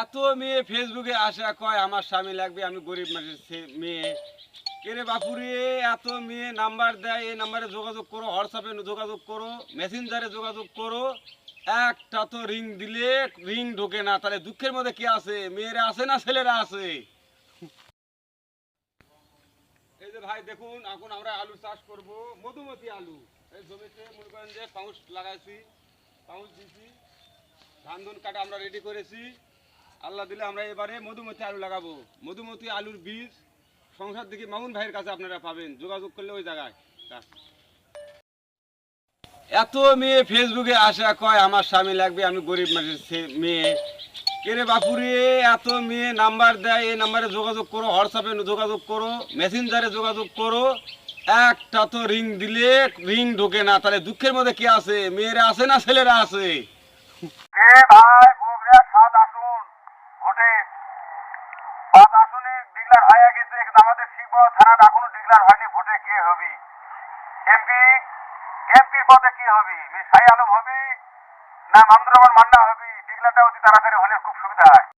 এত মেয়ে ফেসবুকে আসে, কয়, আমার স্বামী লাগবে, আমি গরিব মানুষের মেয়ে। কেরে বাপুরে, এত মেয়ে নাম্বার দেয়, এই নাম্বারে যোগাযোগ করো হোয়াটসঅ্যাপে যোগাযোগ করো মেসেঞ্জারে যোগাযোগ করো, একটা তো রিং দিলে রিং ঢোকে না, তাহলে দুঃখের মধ্যে কি আছে? মেয়েরা আছে না ছেলেরা আছে? এই যে ভাই, দেখুন, এখন আমরা আলু চাষ করব, মধুমতি আলু। এই জমিতে মনে করেন যে পাউস লাগাইছি পাউস দিছি, ধান ধুন কাটা আমরা রেডি করেছি। আল্লাহ দিলে আমরা এবারে মধুমতি আলু লাগাবো। মধুমতি আলুর বীজ সংসার দিকে মামুন ভাইয়ের কাছে আপনারা পাবেন। যোগাযোগ করলে ওই জায়গায় এত মেয়ে ফেসবুকে আসে, কয়, আমার স্বামী লাগবে, আমি গরিব মানুষের মেয়ে। কেরে বাপুরে, এত মেয়ে নাম্বার দেয়, এই নাম্বারে যোগাযোগ করো, হোয়াটসঅ্যাপে যোগাযোগ করো, মেসেঞ্জারে যোগাযোগ করো। একটা তো রিং দিলে রিং ঢোকে না, তাহলে দুঃখের মধ্যে কি আছে? মেয়েরা আছে না ছেলেরা আছে? এ ভাই। ভোটে পাঁচ আসনে ডিক্লার হয়ে গেছে, কিন্তু আমাদের শিব থানাটা এখনও ডিক্লার হয়নি, ভোটে কে হবি? এমপি এমপির পদে কি হবি? সাই আলম হবি? না, মামদুর রহমান মান্না হবি? ডিক্লারটা অতি তাড়াতাড়ি হলে খুব সুবিধা হয়।